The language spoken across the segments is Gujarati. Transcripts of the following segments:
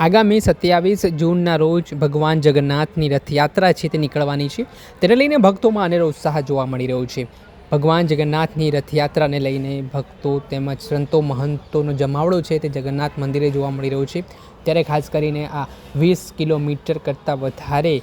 આગામી સત્યાવીસ જૂનના રોજ ભગવાન જગન્નાથની રથયાત્રા છે તે નીકળવાની છે. તેને લઈને ભક્તોમાં અનેરો ઉત્સાહ જોવા મળી રહ્યો છે. ભગવાન જગન્નાથની રથયાત્રાને લઈને ભક્તો તેમજ સંતો મહંતોનો જમાવડો છે તે જગન્નાથ મંદિરે જોવા મળી રહ્યો છે. ત્યારે ખાસ કરીને આ વીસ કિલોમીટર કરતાં વધારે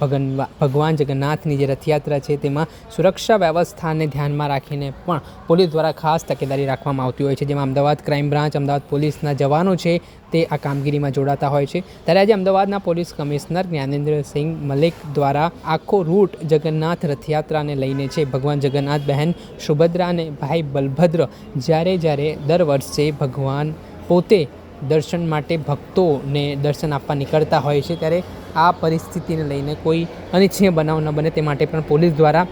ભગનવા ભગવાન જગન્નાથની જે રથયાત્રા છે તેમાં સુરક્ષા વ્યવસ્થાને ધ્યાનમાં રાખીને પણ પોલીસ દ્વારા ખાસ તકેદારી રાખવામાં આવતી હોય છે. જેમાં અમદાવાદ ક્રાઇમ બ્રાન્ચ, અમદાવાદ પોલીસના જવાનો છે તે આ કામગીરીમાં જોડાતા હોય છે. ત્યારે આજે અમદાવાદના પોલીસ કમિશનર જ્ઞાનેન્દ્રસિંહ મલિક દ્વારા આખો રૂટ જગન્નાથ રથયાત્રાને લઈને છે. ભગવાન જગન્નાથ બહેન સુભદ્રા અને ભાઈ બલભદ્ર જ્યારે જ્યારે દર વર્ષે ભગવાન પોતે દર્શન માટે ભક્તોને દર્શન આપવા નીકળતા હોય છે, ત્યારે આ પરિસ્થિતિને લઈને કોઈ અનિચ્છનીય બનાવ ન બને તે માટે પણ પોલીસ દ્વારા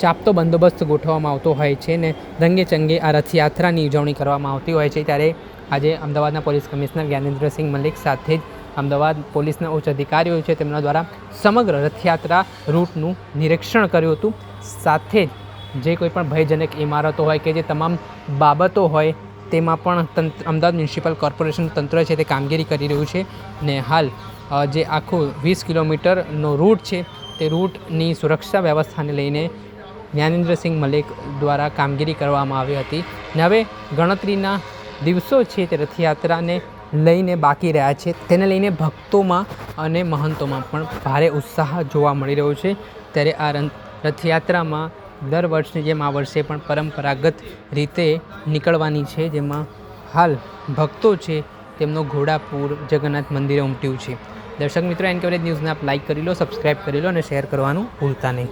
ચાપતો બંદોબસ્ત ગોઠવવામાં આવતો હોય છે ને રંગે ચંગે આ રથયાત્રાની ઉજવણી કરવામાં આવતી હોય છે. ત્યારે આજે અમદાવાદના પોલીસ કમિશનર જ્ઞાનેન્દ્રસિંહ મલિક સાથે જ અમદાવાદ પોલીસના ઉચ્ચ અધિકારીઓ છે, તેમના દ્વારા સમગ્ર રથયાત્રા રૂટનું નિરીક્ષણ કર્યું હતું. સાથે જ જે કોઈ પણ ભયજનક ઇમારતો હોય કે જે તમામ બાબતો હોય તેમાં પણ તંત્ર અમદાવાદ મ્યુનિસિપલ કોર્પોરેશન તંત્ર છે તે કામગીરી કરી રહ્યું છે ને હાલ જે આખું વીસ કિલોમીટરનો રૂટ છે તે રૂટની સુરક્ષા વ્યવસ્થાને લઈને જ્ઞાનેન્દ્રસિંહ મલિક દ્વારા કામગીરી કરવામાં આવી હતી. ને હવે ગણતરીના દિવસો છે તે રથયાત્રાને લઈને બાકી રહ્યા છે. તેને લઈને ભક્તોમાં અને મહંતોમાં પણ ભારે ઉત્સાહ જોવા મળી રહ્યો છે. ત્યારે આ રથયાત્રામાં દર વર્ષની જેમ આ વર્ષે પણ પરંપરાગત રીતે નીકળવાની છે, જેમાં હાલ ભક્તો છે, તેમનો ઘોડાપુર, જગન્નાથ મંદિરે ઉમટ્યું છે. દર્શક મિત્રો એન કવરેજ ન્યૂઝને આપ લાઈક કરી લો સબસ્ક્રાઈબ કરી લો અને શેર કરવાનું ભૂલતા નહીં.